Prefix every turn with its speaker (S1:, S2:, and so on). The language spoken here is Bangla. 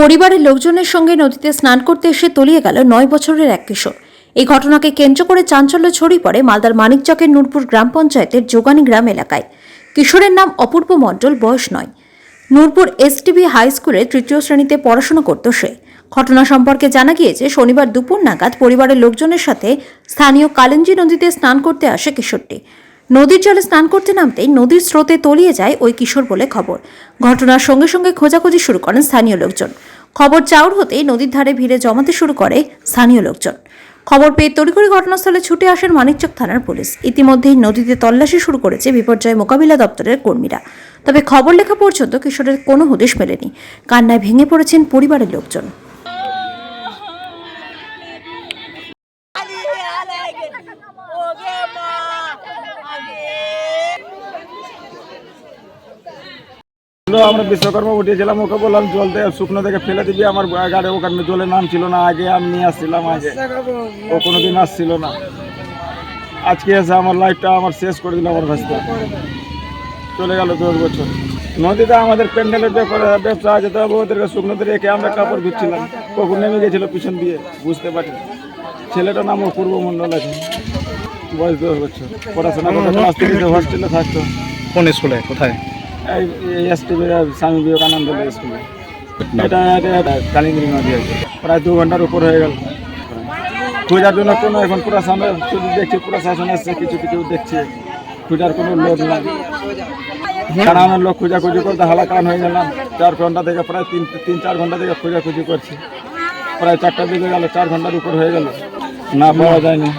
S1: পরিবারের লোকজনের সঙ্গে নদীতে স্নান করতে এসে তলিয়ে গেল নয় বছরের এক কিশোর। এই ঘটনাকে কেন্দ্র করে চাঞ্চল্য ছড়িয়ে পড়ে মালদার মানিকচকের নূরপুর গ্রাম পঞ্চায়েতের যোগানী গ্রাম এলাকায়। কিশোরের নাম অপূর্ব মণ্ডল, বয়স নয়। নূরপুর এসটিবি হাই স্কুলে তৃতীয় শ্রেণীতে পড়াশোনা করত সে। ঘটনা সম্পর্কে জানা গিয়েছে, শনিবার দুপুর নাগাদ পরিবারের লোকজনের সাথে স্থানীয় কালেঞ্জি নদীতে স্নান করতে আসে কিশোরটি। নদীর জলে স্নান করতে নামতেই নদীর স্রোতে তলিয়ে যায় ওই কিশোর বলে খবর। ঘটনার সঙ্গে সঙ্গে খোঁজাখুঁজি শুরু করেন স্থানীয় লোকজন। খবর চাউর হতেই নদীর ধারে ভিড়ে জমাতে শুরু করে স্থানীয় লোকজন। খবর পেয়ে তড়িঘড়ি ঘটনাস্থলে ছুটে আসেন মানিকচক থানার পুলিশ। ইতিমধ্যেই নদীতে তল্লাশি শুরু করেছে বিপর্যয় মোকাবিলা দপ্তরের কর্মীরা। তবে খবর লেখা পর্যন্ত কিশোরের কোনো হদিশ মেলেনি। কান্নায় ভেঙে পড়েছেন পরিবারের লোকজন
S2: আগে আগে ওগে মা আগে
S3: ছিল, আমরা বিশ্বকর্মা উঠিয়েছিলাম ওকে বললাম জল থেকে শুকনো থেকে ফেলে দিবি আমার গাড়ি ওখানে জলে নাম ছিল না আগে আমি নিয়ে আসছিলাম আগে। ও কোনোদিন আসছিল না। আজকে এসে আমার লাইফটা আমার শেষ করে দিল আমার ভাসতে চলে গেল দশ বছর। নদীতে আমাদের প্যান্ডেলের ব্যাপারে ব্যবসা আছে তবে ওদেরকে শুকনোতে রেখে আমরা কাপড় ধুচ্ছিলাম। কখন নেমে গেছিল পিছন দিয়ে বুঝতে পারি ছেলেটার নাম অপূর্ব মণ্ডল আছে। বয়স দশ বছর। পড়াশোনা করতে হস্টেলে থাকতো
S4: কোন স্কুলে? কোথায়?
S3: এই এস টিভি স্বামী বিবেকানন্দ স্কুলে এটা কালিঙ্গি নদী আছে। প্রায় দু ঘণ্টার উপর হয়ে গেল। খোঁজার জন্য কোনো এখন প্রশাসন শুধু দেখছি প্রশাসন এসছে কিছু কিছু দেখছি। খোঁজার কোনো লোক নাই। কারণ লোক খোঁজাখুঁজি করতে হালাকান হয়ে গেলাম। চার ঘণ্টা থেকে প্রায় তিন তিন চার ঘণ্টা থেকে খোঁজাখুঁজি করছি। প্রায় চারটার দিকে গেল চার ঘণ্টার উপর হয়ে গেল। না পাওয়া যায়নি।